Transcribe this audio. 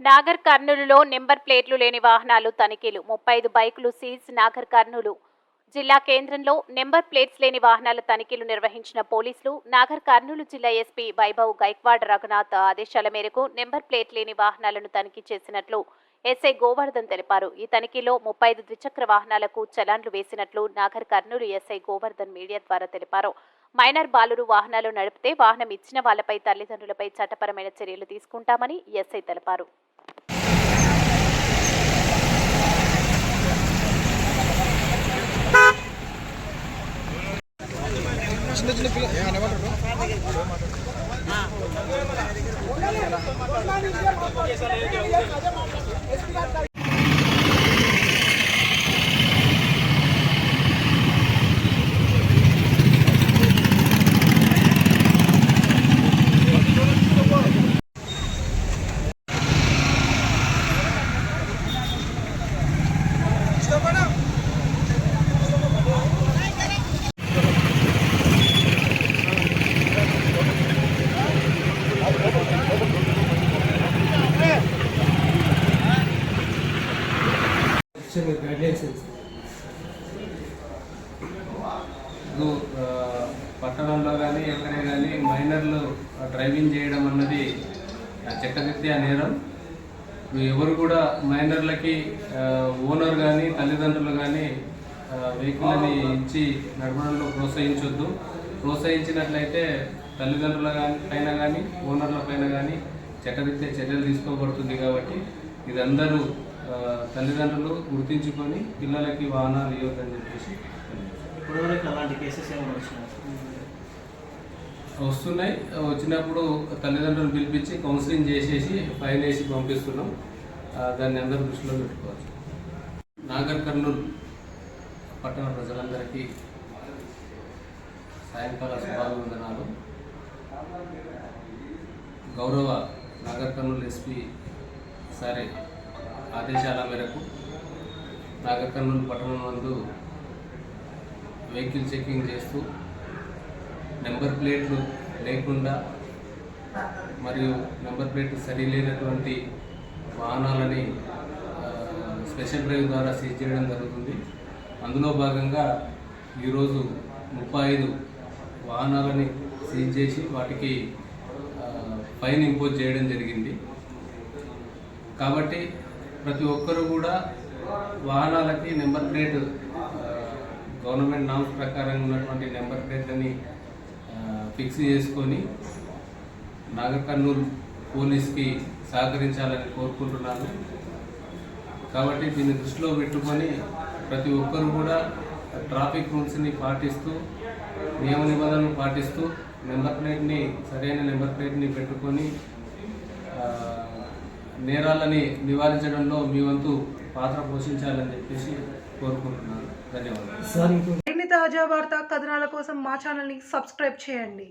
నాగర్ కర్నూలులో నెంబర్ ప్లేట్లు లేని వాహనాలు తనిఖీలు. ముప్పై ఐదు బైకులు సీజ్ నాగర్ కర్నూలు జిల్లా కేంద్రంలో నెంబర్ ప్లేట్స్ లేని వాహనాల తనిఖీలు నిర్వహించిన పోలీసులు నాగర్ కర్నూలు జిల్లా ఎస్పీ వైభవ్ గైక్వాడ్ రఘునాథ్ ఆదేశాల మేరకు నెంబర్ ప్లేట్ లేని వాహనాలను తనిఖీ చేసినట్లు ఎస్ఐ గోవర్ధన్ తెలిపారు. ఈ తనిఖీలో ముప్పై ఐదు ద్విచక్ర వాహనాలకు చలాన్లు వేసినట్లు Nagar Kurnool S I Govardhan media ద్వారా తెలిపారు. మైనర్ బాలురు వాహనాలు నడిపితే వాహనం ఇచ్చిన వాళ్ళపై తల్లిదండ్రులపై చట్టపరమైన చర్యలు తీసుకుంటామని ఎస్ఐ తెలిపారు. ఇప్పుడు పట్టణంలో కానీ ఎక్కడే కానీ మైనర్లు డ్రైవింగ్ చేయడం అన్నది ఆ, చట్టరీత్యా నేరం. ఎవరు కూడా మైనర్లకి ఓనర్ కానీ తల్లిదండ్రులు కానీ వెహికల్ని ఇచ్చి నడపడంలో ప్రోత్సహించొద్దు. ప్రోత్సహించినట్లయితే తల్లిదండ్రుల కానీ పైన కానీ ఓనర్ల పైన కానీ చట్టరీత్యా చర్యలు తీసుకోబడుతుంది కాబట్టి ఇది అందరూ తల్లిదండ్రులు గుర్తించుకొని పిల్లలకి వాహనాలు ఇవ్వద్దని చెప్పేసి ఇప్పటివరకు అలాంటి కేసెస్ ఏమైనా వచ్చినాయి? వస్తున్నాయి. వచ్చినప్పుడు తల్లిదండ్రులు పిలిపించి కౌన్సిలింగ్ చేసేసి ఫైన్ వేసి పంపిస్తున్నాం. దాన్ని అందరూ దృష్టిలో పెట్టుకోవచ్చు. నాగర్ కర్నూలు పట్టణ ప్రజలందరికీ సాయంకాల శుభాభివందనాలు. గౌరవ నాగర్ కర్నూలు ఎస్పీ సరే ఆదేశాల మేరకు నాగర్ కర్నూలు పట్టణం నందు వెహికల్ చెకింగ్ చేస్తూ నెంబర్ ప్లేట్లు లేకుండా మరియు నెంబర్ ప్లేట్ సరి లేనటువంటి వాహనాలని స్పెషల్ డ్రైవ్ ద్వారా సీజ్ చేయడం జరుగుతుంది. అందులో భాగంగా ఈరోజు ముప్పై ఐదు వాహనాలని సీజ్ చేసి వాటికి ఫైన్ ఇంపోజ్ చేయడం జరిగింది. కాబట్టి ప్రతి ఒక్కరూ కూడా వాహనాలకి నెంబర్ ప్లేట్ గవర్నమెంట్ నామ్స్ ప్రకారం ఉన్నటువంటి నెంబర్ ప్లేట్లని ఫిక్స్ చేసుకొని నాగకర్నూలు పోలీస్కి సహకరించాలని కోరుకుంటున్నాను. కాబట్టి దీన్ని దృష్టిలో పెట్టుకొని ప్రతి ఒక్కరు కూడా ట్రాఫిక్ రూల్స్ని పాటిస్తూ నియమ నిబంధనలు పాటిస్తూ నెంబర్ ప్లేట్ని సరైన నెంబర్ ప్లేట్ని పెట్టుకొని నేరాలని నివారించడంలో మీ వంతు పాత్ర పోషించాలని చెప్పేసి కోరుకుంటున్నాను. తాజా వార్తా కథనాల కోసం మా ఛానల్ని సబ్స్క్రైబ్ చేయండి.